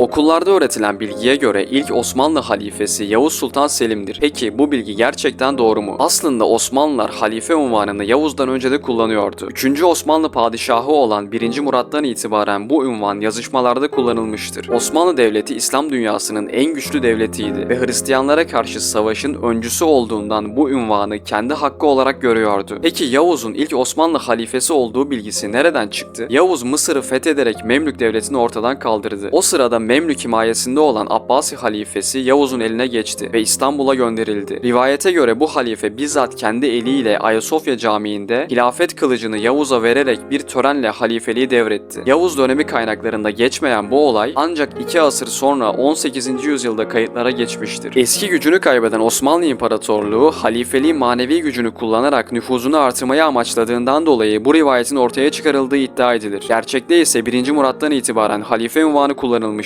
Okullarda öğretilen bilgiye göre ilk Osmanlı halifesi Yavuz Sultan Selim'dir. Peki bu bilgi gerçekten doğru mu? Aslında Osmanlılar halife unvanını Yavuz'dan önce de kullanıyordu. 3. Osmanlı padişahı olan 1. Murat'tan itibaren bu ünvan yazışmalarda kullanılmıştır. Osmanlı Devleti İslam dünyasının en güçlü devletiydi ve Hristiyanlara karşı savaşın öncüsü olduğundan bu ünvanı kendi hakkı olarak görüyordu. Peki Yavuz'un ilk Osmanlı halifesi olduğu bilgisi nereden çıktı? Yavuz Mısır'ı fethederek Memlük devletini ortadan kaldırdı. O sırada Memlük himayesinde olan Abbasi halifesi Yavuz'un eline geçti ve İstanbul'a gönderildi. Rivayete göre bu halife bizzat kendi eliyle Ayasofya Camii'nde hilafet kılıcını Yavuz'a vererek bir törenle halifeliği devretti. Yavuz dönemi kaynaklarında geçmeyen bu olay ancak iki asır sonra 18. yüzyılda kayıtlara geçmiştir. Eski gücünü kaybeden Osmanlı İmparatorluğu halifeliği manevi gücünü kullanarak nüfuzunu artırmayı amaçladığından dolayı bu rivayetin ortaya çıkarıldığı iddia edilir. Gerçekte ise 1. Murat'tan itibaren halife unvanı kullanılmış